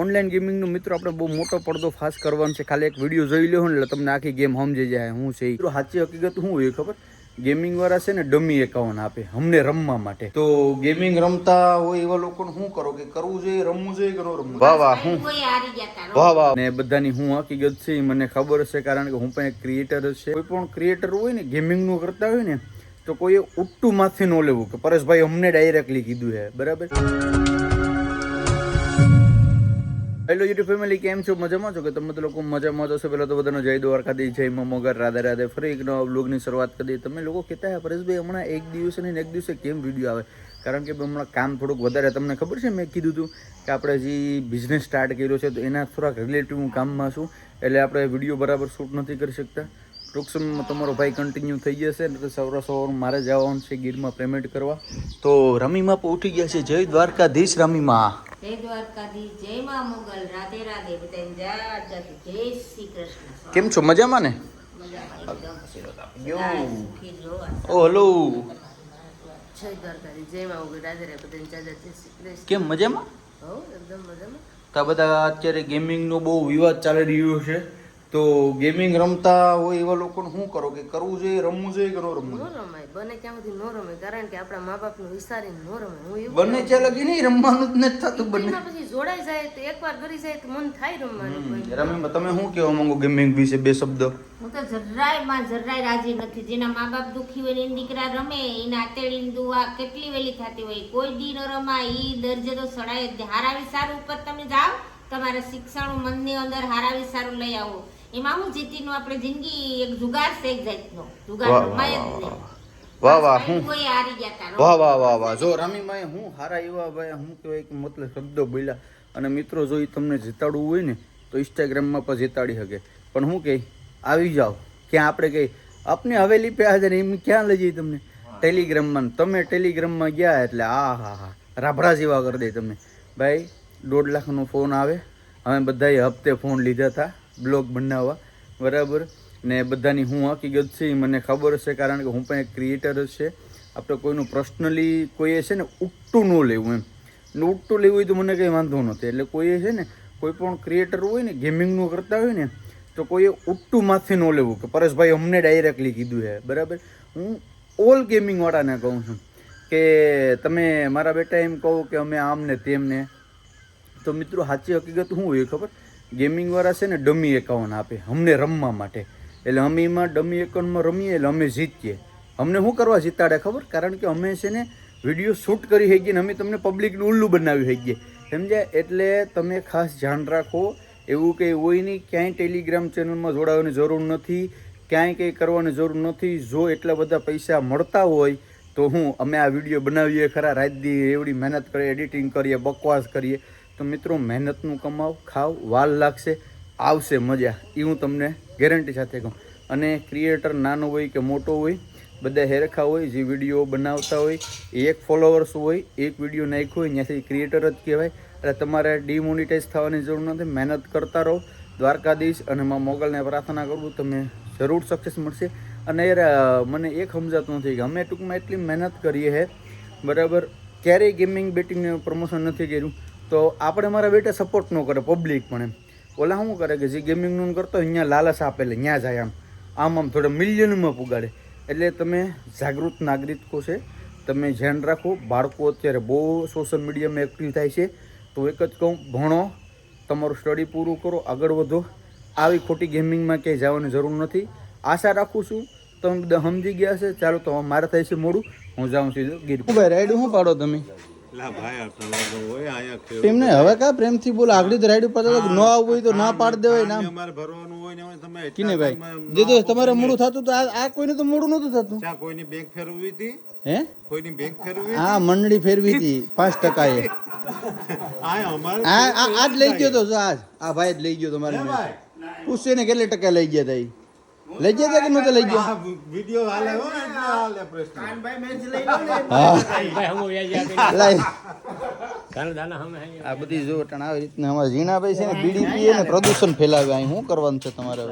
Online ગેમિંગનો મિત્રો આપણે બહુ મોટો પડદો ફાસ્ટ કરવાનો છે. ખાલી એક વીડિયો જોઈ લો ને એટલે તમને આખી ગેમ સમજી જાય હું છે. મિત્રો સાચી હકીકત શું હોય ખબર? ગેમિંગ વાળા છે ને ડમી એકાઉન્ટ આપે અમને રમવા માટે. તો ગેમિંગ રમતા હોય એવા લોકોને શું કરો કે કરવું જોઈએ રમવું જોઈએ કે ન રમવું વાહ વાહ હું કોઈ હારી ગયા તારો વાહ વાહ. ને બધાની હું હકીકત છે મને ખબર છે કારણ કે હું પણ એક ક્રિએટર છે. કોઈ પણ ક્રિએટર હોય ને ગેમિંગનું કરતા હોય ને તો કોઈએ ઉટ્ટું માથે ન લેવું કે પરેશભાઈ અમને ડાયરેક્ટલી કીધું છે બરાબર? હેલો યુટ્યુબ ફેમિલી કેમ છો? મજામાં છો કે તમે તો લોકો મજામાં છો પહેલાં તો બધાનો જય દ્વારકાથી જય મમોગર રાધે રાધે. ફરી એક નવા બ્લોગની શરૂઆત કરી તમે લોકો કહેતા હે પરેશભાઈ હમણાં એક દિવસે ને એક દિવસે કેમ વીડિયો આવે? કારણ કે હમણાં કામ થોડુંક વધારે. તમને ખબર છે, મેં કીધું હતું કે આપણે જે બિઝનેસ સ્ટાર્ટ કર્યો છે, તો એના થોડાક રિલેટિવ હું કામમાં છું. એટલે આપણે વીડિયો બરાબર શૂટ નથી કરી શકતા. ટૂંક સમયમાં તમારો ભાઈ કન્ટિન્યુ થઈ જશે ને તો સૌરા સવાર મારે જવાનું છે ગીરમાં પેમેન્ટ કરવા. તો રમીમાં પણ ઉઠી ગયા છે. જય દ્વારકાધીશ રમીમાં. જય દ્વારકાધી જય મા મોગલ રાધે રાધે બધાને જય જય શ્રી કૃષ્ણ. કેમ છો? મજામાં ને? ઓ હલો જય દ્વારકાધીશ જય મા મોગલ રાધે રાધે બધાને જય જય શ્રી કૃષ્ણ. કેમ મજામાં? હો એકદમ મજામાં. તો બધા અત્યારે ગેમિંગનો બહુ વિવાદ ચાલી રહ્યો છે. તો ગેમિંગ રમતા હોય એવા લોકોને શું કરો કે કરવું જોઈએ રમવું જોઈએ કે ન રમવું નો રમાય બને ત્યાં સુધી ન રમે કારણ કે આપણા મા બાપનું વિચારીને ન રમે. હું એવું બંને ચાલે લગી નહીં રમવાનું જ નથી થતું બંને. પછી જોડાઈ જાય તો એકવાર કરી જાય તો મન થાય રમવાનું રમે તમે શું કહેવા માંગો ગેમિંગ વિશે બે શબ્દ? હું તો જરાયમાં જરાય રાજી નથી. જેના મા બાપ દુખી હોય ને એના દીકરા રમે એના આતેડીની દુઆ કેટલી વેલી થતી હોય. કોઈ દી ન રમાય ઈ દરજે તો સડાય. હારાવી સારું ઉપર તમે જાઓ તમારા શિક્ષણ મનની અંદર હારાવી સારું લઈ આવો. એમાં હું જીતીનું આપણે જિંદગી એક જુગાર છે એક જાતનો. જુગાર વાહ, રમાય જ વાહ, નહીં વાહ. વાહ હું કોઈ હારી ગયા તારો વાહ વાહ વાહ વાહ. જો રામીમાએ હું હારા એવા ભાઈ હું કહેવાય કે મતલબ શબ્દો બોલ્યા. અને મિત્રો જો એ તમને જીતાડવું હોય ને તો ઇન્સ્ટાગ્રામમાં પણ જીતાડી શકે. પણ હું કહે આવી જાઓ. ક્યાં આપણે કહી આપને હવેલી પે હાજર એમ ક્યાં લઈ જઈએ તમને? ટેલિગ્રામમાં તમે ટેલિગ્રામમાં ગયા એટલે આ હા હા રાભડા જેવા કરી દે તમે ભાઈ દોઢ લાખનો ફોન આવે. અમે બધાએ હપ્તે ફોન લીધા હતા બ્લોગ બનાવવા. બરાબર? ને બધાની હું હકીકત છે મને ખબર છે કારણ કે હું પણ એક ક્રિએટર છે આપણે કોઈનું પર્સનલી કોઈએ છે ને ઉપટું ન લેવું એમ. ને ઉપટું લેવું હોય તો મને કંઈ વાંધો નથી. એટલે કોઈએ છે ને કોઈ પણ ક્રિએટર હોય ને ગેમિંગનું કરતા હોય ને, તો કોઈએ ઉપટું માથે ન લેવું. કે પરેશભાઈ અમને ડાયરેક્ટલી કીધું છે. બરાબર? હું ઓલ ગેમિંગવાળાને કહું છું કે તમે મારા બેટા એમ કહો કે અમે આમ ને તેમ તો મિત્રો, સાચી હકીકત શું હોય ખબર? ગેમિંગ વાળા છે ને ડમી એકાઉન્ટ આપે, અમને રમવા માટે. એટલે અમે એમાં ડમી એકાઉન્ટમાં રમીએ એટલે અમે જીતીએ. અમને શું કરવા જીતાડે ખબર? કારણ કે અમે છે ને વીડિયો શૂટ કરી શકીએ ને અમે તમને પબ્લિકનું ઉલ્લું બનાવી શકીએ સમજ્યા? એટલે તમે ખાસ ધ્યાન રાખો, એવું કંઈ હોય નહીં, ક્યાંય ટેલિગ્રામ ચેનલમાં જોડાવાની જરૂર નથી, ક્યાંય કંઈ કરવાની જરૂર નથી. જો એટલા બધા પૈસા મળતા હોય, તો હું અમે આ વીડિયો બનાવીએ ખરા, રાત દી એવડી મહેનત કરીએ એડિટિંગ કરીએ, બકવાસ કરીએ. તો મિત્રો, મહેનતનું કમાવ, ખાવ, વાલ લાગશે, આવશે મજા. એ હું તમને ગેરંટી સાથે કહું. અને ક્રિએટર નાનો હોય કે મોટો હોય, બધા હેરખા હોય, જે વીડિયો બનાવતા હોય એક ફોલોવર્સ હોય, એક વીડિયો નાખ્યો હોય, ત્યાંથી ક્રિએટર જ કહેવાય. એટલે તમારે ડિમોનિટાઈઝ થવાની જરૂર નથી મહેનત કરતા રહો. દ્વારકાધીશ અને માં મોગલને પ્રાર્થના કરું તમે જરૂર સક્સેસ મળશે. અને યાર, મને એ સમજાતું નથી કે અમે ટૂંકમાં એટલી મહેનત કરીએ છે બરાબર, ક્યારેય ગેમિંગ બેટિંગને પ્રમોશન નથી કર્યું. તો આપણે મારા બેટા સપોર્ટ ન કરે પબ્લિક પણ એમ. ઓલા શું કરે કે જે ગેમિંગનું કરતો અહીંયા લાલચ આપે એટલે ત્યાં જાય આમ. આમ આમ થોડા મિલિયનમાં પુગાડે. એટલે તમે જાગૃત નાગરિકો છે. તમે ધ્યાન રાખો, બાળકો અત્યારે બહુ સોશિયલ મીડિયામાં એક્ટિવ થાય છે. તો એક જ કહું, ભણો, તમારું સ્ટડી પૂરું કરો, આગળ વધો. આવી ખોટી ગેમિંગમાં ક્યાંય જવાની જરૂર નથી. આશા રાખું છું, તમે બધા સમજી ગયા છે ચાલો તો મારે થાય છે મોડું. હું જાઉં સીધું ગીર ભાઈ રાઈડ શું પાડો તમે? એમને હવે કા પ્રેમથી બોલ આગળ તો રાઈડ ઉપર ન આવવું હોય તો ના પાડ દેવાય ના અમારે ભરવાનું હોય ને તમે કિને ભાઈ? જે તો તમારે મોડું થતું તો આ કોઈને તો મોડું નતું થતું. ચા કોઈની બેંક ફેરવી હતી? હે? કોઈની બેંક મંડળી ફેરવી હતી પાંચ ટકા આ અમારે આ આ આજ લઈ ગયો તો આજ. આ ભાઈ જ લઈ ગયો તમારે પૂછશે ને કેટલે ટકા લઈ ગયા તા ઈ? લઈ ગયા તા કે નતો લઈ ગયો? આ વિડિયો હાલે હો. ને એટલે હાલે પ્રશ્ન લાય. આ બધી જો ટણ આવી રીતના અમારા ઝીણાભાઈ છે ને બીડી પીએ ને પ્રદૂષણ ફેલાવે. અહીં શું કરવાનું છે તમારે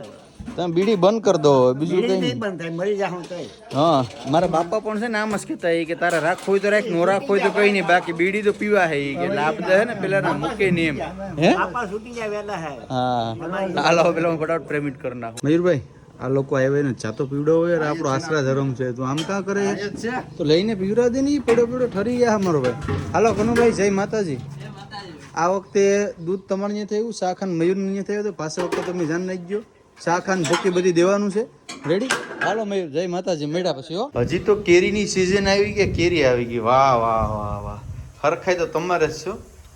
તમે બીડી બંધ કરી દો બીજું કઈ નહીં બંધ થાય મરી જાઉં તોય. હા. મારા બાપા પણ છે ને આમ જ કહેતા એ કે તારે રાખવું હોય તો રાખ નો રાખવું હોય તો કઈ નહીં. બાકી બીડી તો પીવા હે કે એટલે દે ને પેલા ના મૂકે નહીં એમ. હે? બાપા છૂટી જાય વેલા હે. હા. હાલો પેલા હું ફટાફટ પ્રેમિટ કરી નાખું. મયુરભાઈ આ લોકો આવ્યા ને ચાતો પીવડો હોય અને આપણો આશરા ધર્મ છે. તું આમ કા કરે તો લઈને પીવડા દે નહીં પીડો પીડો ઠરી ગયા અમારો ભાઈ. હાલો કનુભાઈ જય માતાજી. આ વખતે દૂધ તમારે અહીંયા થયું શાખાન મયુર અહીંયા થયું તો પાછા વખતે તમે જાણ નાખી ગયો શાખાન ભૂકી બધી દેવાનું છે. રેડી હાલો મયુર જય માતાજી મેળા પછી હો. હજી તો કેરીની સિઝન આવી કે કેરી આવી ગઈ? વાહ વાહ વાહ વાહ. હરખાઈ તો તમારે જ છો.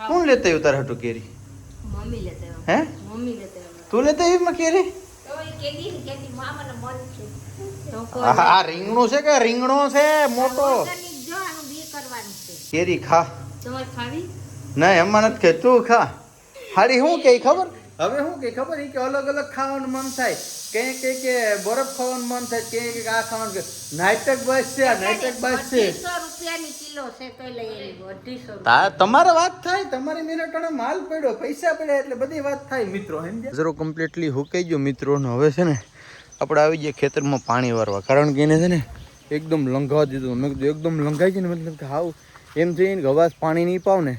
કોણ લેતા આવ્યું તારા હટું કેરી? મમ્મી લેતા હે? મમ્મી લેતા તું લેતા આવી કેરી? આ રીંગણો છે કે રીંગણો છે? મોટો? કેરી ખા. ના એમાં નથી કે તું ખા. હારી શું કે ખબર? હવે શું કે ખબર ઈ કે અલગ અલગ ખાવાનું મન થાય. કે કંઈ કે બરફ ખાવાનું મન થાય ક્યાંય કંઈક આ ખાવાનું નાટક બસ છે આ નાટક બસ છે. અઢીસો રૂપિયાની કિલો છે તો લઈ આવી અઢીસો તા તમારે વાત થાય તમારી મિનિટોને માલ પડ્યો પૈસા પડ્યા એટલે બધી વાત થાય મિત્રો જરો કમ્પ્લીટલી હુકાઈ ગયો મિત્રોને. હવે છે ને આપણે આવી જઈએ ખેતરમાં પાણી વારવા. કારણ કે એને છે ને એકદમ લંઘાવા દીધું. મેં કીધું એકદમ લંઘાઈ જાય ને મતલબ કે હાવ એમ થઈને ગવાસ અવાજ પાણી નહીં પાવ ને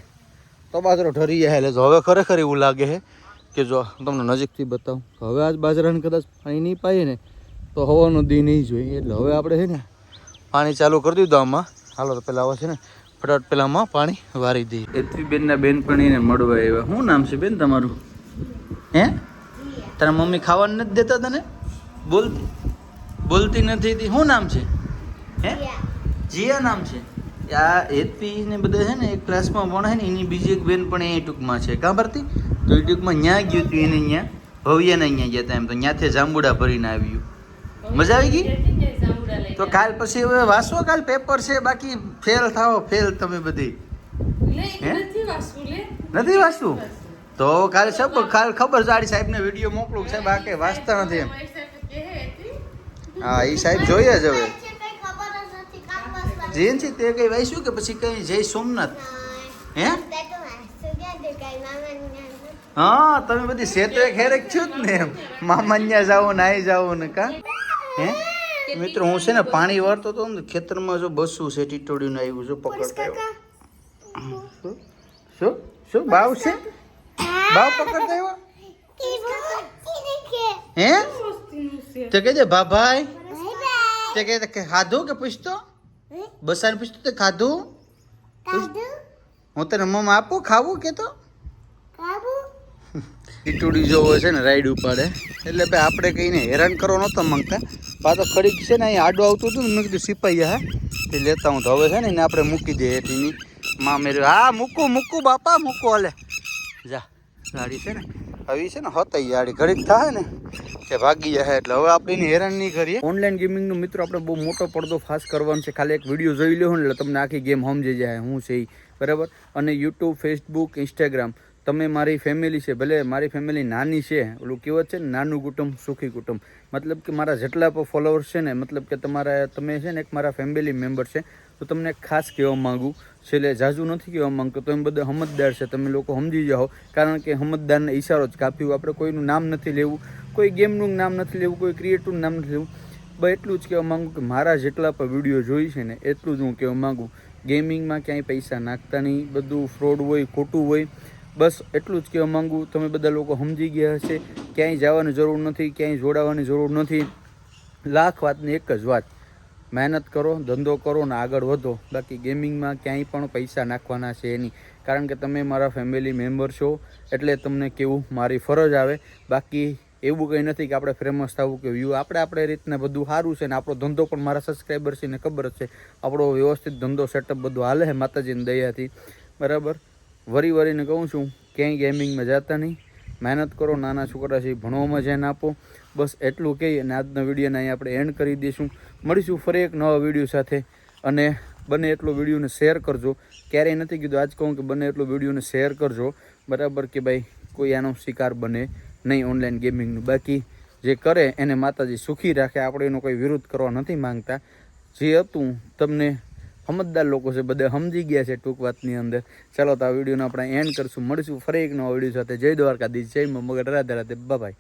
તો બાજરો ઠરી જાય. એટલે જો હવે ખરેખર એવું લાગે છે કે જો તમને નજીકથી બતાવું હવે આજ બાજરાને કદાચ પાણી નહીં પાઈએ ને, તો હવાનો દી નહીં જોઈએ. એટલે હવે આપણે છે ને પાણી ચાલુ કરી દીધું આમાં. હાલો, તો પેલા આવે છે ને ફટાફટ પહેલાંમાં પાણી વારી દઈએ. એથી બેનના બેનપણીને મળવા આવ્યા. શું નામ છે બેન તમારું? હે? તારા મમ્મી ખાવાનું નથી દેતા તને? બોલતી? બોલતી નથી તી. શું નામ છે? હે? જીયા નામ છે? આ એથવી ને બધા છે ને એક ક્લાસમાં ભણે ને, એની બીજી એક બેન પણ એ ટૂંકમાં છે. કાં ભરતી? તો ટૂંકમાં ન્યા ગયું હતું એને અહીંયા ભવ્યને અહીંયા ગયા હતા એમ તો ત્યાંથી જાંબુડા ભરીને આવ્યું. મજા આવી ગઈ? તો કાલ પછી હવે વાંચો કાલ પેપર છે બાકી ફેલ થાઓ ફેલ તમે બધી. હે? નથી વાંચવું તો કાલે સબ કાલ ખબર જાડી સાહેબને વીડિયો મોકલું સાહેબ આ કે વાંચતા નથી એમ. હા એ સાહેબ જોઈએ જ હવે. જેન છે તે કઈ વાંચ્યું કે પછી કઈ જય સોમનાથ? હે હા તમે બધી સેતો ખેરેક છો જ ને એમ. મામાન્યા જાઓ નાઈ જાઓ ને કા? હે? મિત્રો હું છે ને પાણી વાળતો હતો ને ખેતરમાં જો બસું છે ટીટોડીને આવ્યું છે પકડતા. શું? શું? બાવ છે? બાવ પકડતા આવ્યો હે? તે કહે ભા ભાઈ. તે કે ખાધું કે પૂછતો? બસાને પૂછતો તે ખાધું? હું તને મમ આપું? ખાવું કે તો? ટીટુડી હોય છે ને, રાઈડ ઉપાડે. એટલે ભાઈ આપણે કહીને હેરાન કરવા નહોતા માંગતા. પાછો ખડીક છે ને, અહીં આડું આવતું હતું ને, મેં કીધું સિપાઈ હા તે લેતા હું તો હવે છે ને, એને આપણે મૂકી દઈએ એની માં મેરે હા, મૂકું મૂકું, બાપા, મૂકું, હાલે. જા, ગાડી છે ને. આવી છે ને, હતાઈ ગાડી. ઘડીક થાય ને કે ભાગી જાય એટલે હવે આપણે એને હેરાન નહીં કરીએ. ઓનલાઈન ગેમિંગનો મિત્રો આપણે બહુ મોટો પડદો ફાસ્ટ કરવાનો છે. ખાલી એક વીડિયો જોઈ લો ને, એટલે તમને આખી ગેમ સમજી જાય હું છે. બરાબર? અને યુટ્યુબ ફેસબુક ઇન્સ્ટાગ્રામ તમે મારી ફેમિલી છે, ભલે મારી ફેમિલી નાની છે, ઓલું કહેવત છે ને, નાનું કુટુંબ, સુખી કુટુંબ. મતલબ કે મારા જેટલા પણ ફોલોઅર્સ છે ને, મતલબ કે તમારા, તમે છે ને એક મારા ફેમિલી મેમ્બર છે, તો તમને ખાસ કહેવા માગું, છેલ્લે જાજુ નથી કહેવા માંગતો તમે બધા સમજદાર છે, તમે લોકો સમજી જાઓ, કારણ કે સમજદારને ઈશારો જ કાપ્યું, આપણે કોઈનું નામ નથી લેવું, કોઈ ગેમનું નામ નથી લેવું, કોઈ ક્રિએટરનું નામ નથી લેવું. બસ એટલું જ કહેવા માગું કે મારા જેટલા પણ વીડિયો જોઈ છે ને, એટલું જ હું કહેવા માંગુ. ગેમિંગમાં ક્યાંય પૈસા નાખતા નહીં, બધું ફ્રોડ હોય, ખોટું હોય બસ એટલું જ કહેવા માંગુ, તમે બધા લોકો સમજી ગયા હશે, ક્યાંય જવાની જરૂર નથી, ક્યાંય જોડાવાની જરૂર નથી. લાખ વાતની એક જ વાત, મહેનત કરો, ધંધો કરો ને આગળ વધો. બાકી ગેમિંગમાં ક્યાંય પણ પૈસા નાખવાના છે નહીં કારણ કે તમે મારા ફેમિલી મેમ્બર છો, એટલે તમને કેવું, મારી ફરજ આવે. બાકી એવું કંઈ નથી કે આપણે ફેમસ થવું કે વ્યૂ આપણે આપણે રીતના બધું સારું છે ને આપણો ધંધો પણ મારા સબસ્ક્રાઈબર છે ને ખબર જ છે. આપણો વ્યવસ્થિત ધંધો સેટઅપ બધું હાલે છે માતાજીની દયાથી. બરાબર? વરી વરીને કહું છું, ક્યાંય ગેમિંગમાં જતા નહીં. મહેનત કરો, નાના છોકરા છે ભણવામાં ધ્યાન આપો. બસ એટલું કહી અને આજના વિડીયોને અહીં આપણે એન્ડ કરી દઈશું. મળીશું ફરી એક નવા વીડિયો સાથે. અને બને એટલો વિડીયોને શેર કરજો. ક્યારેય નથી કીધું, આજ કહું કે બને એટલો વિડીયોને શેર કરજો. બરાબર કે ભાઈ, કોઈ આનો શિકાર બને નહીં ઓનલાઈન ગેમિંગનું બાકી જે કરે એને માતાજી સુખી રાખે, આપણે એનો કોઈ વિરોધ કરવા નથી માંગતા. જે હતું, તમને સમજદાર લોકો છે, બધા સમજી ગયા છે ટૂંક વાતની અંદર. ચાલો તો આ વિડીયોને આપણે એન્ડ કરશું. મળીશું ફરી એક નવા વીડિયો સાથે. જય દ્વારકાધીશ. જય મગર રાધે રાધે. બાય